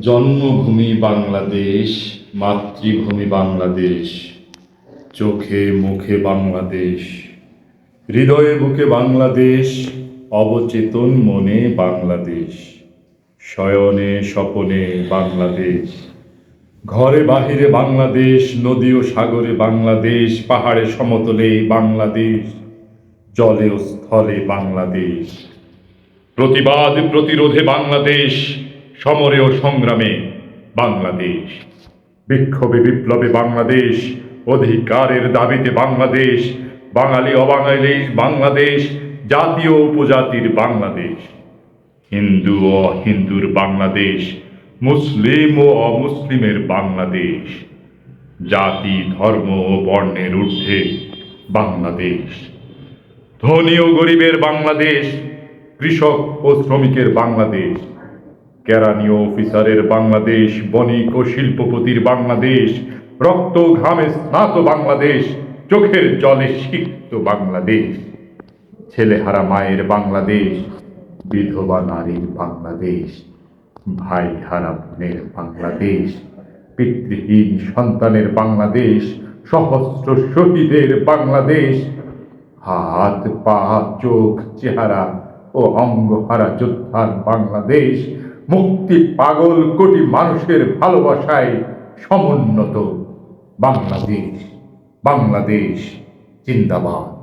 জন্মভূমি বাংলাদেশ, মাতৃভূমি বাংলাদেশ, চোখে মুখে বাংলাদেশ, হৃদয়ে বুকে বাংলাদেশ, অবচেতন মনে বাংলাদেশ, শয়নে স্বপনে বাংলাদেশ, ঘরে বাহিরে বাংলাদেশ, নদী ও সাগরে বাংলাদেশ, পাহাড়ে সমতলে বাংলাদেশ, জলে ও স্থলে বাংলাদেশ, প্রতিবাদ প্রতিরোধে বাংলাদেশ সমরে ও সংগ্রামে বাংলাদেশ। বিক্ষোভে বিপ্লবে বাংলাদেশ, অধিকারের দাবিতে বাংলাদেশ, বাঙালি অবাঙালি বাংলাদেশ, জাতীয় উপজাতির বাংলাদেশ। হিন্দু ও হিন্দুর বাংলাদেশ, মুসলিম ও অমুসলিমের বাংলাদেশ। জাতি, ধর্ম ও বর্ণের ঊর্ধ্বে বাংলাদেশ। ধনী ও গরিবের বাংলাদেশ, কৃষক ও শ্রমিকের বাংলাদেশ। কেরানি অফিসারের বাংলাদেশ, বণিক ও শিল্পপতির বাংলাদেশ রক্ত ঘামে স্নাত বাংলাদেশ, চোখের জলে সিক্ত বাংলাদেশ, ছেলেহারা মায়ের বাংলাদেশ, বিধবা নারীর বাংলাদেশ ভাই হারা বোনের বাংলাদেশ, পিতৃহীন সন্তানের বাংলাদেশ, সহস্র শহীদের বাংলাদেশ, হাত, পা, চোখ, চেহারা ও অঙ্গহারা যোদ্ধার বাংলাদেশ মুক্তি পাগল কোটি মানুষের ভালোবাসায় সমুন্নত। বাংলাদেশ বাংলাদেশ জিন্দাবাদ।